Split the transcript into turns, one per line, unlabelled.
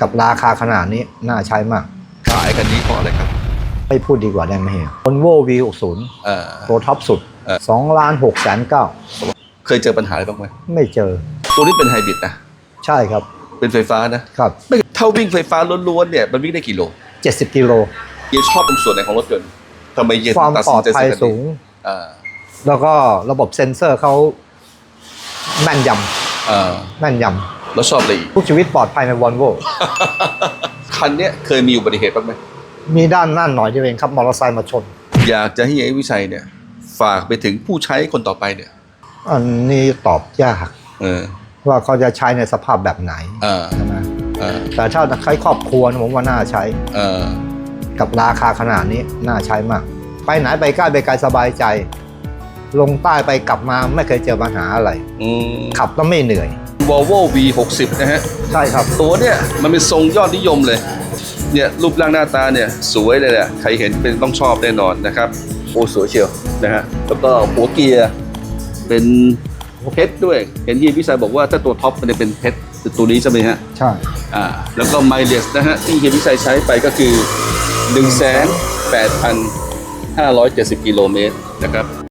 กับราคาขนาดนี้น่าใช้มาก
ขายกันนี้เพราะอะไรครับ
ไม่พูดดีกว่าได้ไหมเฮีย Volvo V60
เอ่อ
ตัวท็อปสุด
เออ
2ล้าน6แสนเก้า
เคยเจอปัญหาอะไรบ้างไหม
ไม่เจอ
ตัวนี้เป็นไฮบริดนะ
ใช่ครับ
เป็นไฟฟ้านะครับไม่ถ้าวิ่งไฟฟ้าล้วนๆเนี่ยมันวิ่งได้กี่โล
70กิโล
เยนชอบตรงส่วนไหนของรถยนต์ทำไมเยน
ความ
ตัด
ปล
สิ
อนด
ใจ
ภัย
ซื้อคันนี้
สูง
อ่า
แล้วก็ระบบเซ็นเซอร์เขาแม่นย
อ่าำ
แม่นย
แล้วชอบอะไรอีกำ
ทุกชีวิตปลอดภัยใน Volvo
คันเนี้ยเคยมีอุบัติเหตุบ้างไหม
มีด้านหน้าหน่อยเดียวเองครับมอเตอร์ไซค์มาชน
อยากจะให้ไอ้วิชัยเนี่ย ฝากไปถึงผู้ใช้คนต่อไปเนี่ย
อันนี้ตอบยาก
เออ
ว่าเขาจะใช้ในสภาพแบบไหน
อ่า
ใช่ไหม
อ่า
แต่ถ้าใช้ครอบครัวนะผมว่าน่าใช้
เออ
กับราคาขนาดนี้น่าใช้มาก ไปไหนไปใกล้ไปไกลสบายใจ ลงใต้ไปกลับมาไม่เคยเจอปัญหาอะไร
อืม
ขับแล้วไม่เหนื่อย
Volvo V60 นะฮะ
ใช่ครับ
ตัวเนี่ยมันเป็นทรงยอดนิยมเลย เนี่ยรูปร่างหน้าตาเนี่ยสวยเลยแหละใครเห็นเป็นต้องชอบแน่นอนนะครับ โอ้สวยเชียวนะฮะ แล้วก็หัวเกียร์เป็นเพชรด้วย เห็นที่พี่สายบอกว่าถ้าตัวท็อปมันจะเป็นเพชรคือตัวนี้ใช่ไหมฮะ
ใช่
อ่า แล้วก็ไมล์เลสนะฮะที่เฮียพิชัยใช้ไปก็คือ1 8 5 7 0กิโลเมตรนะครับ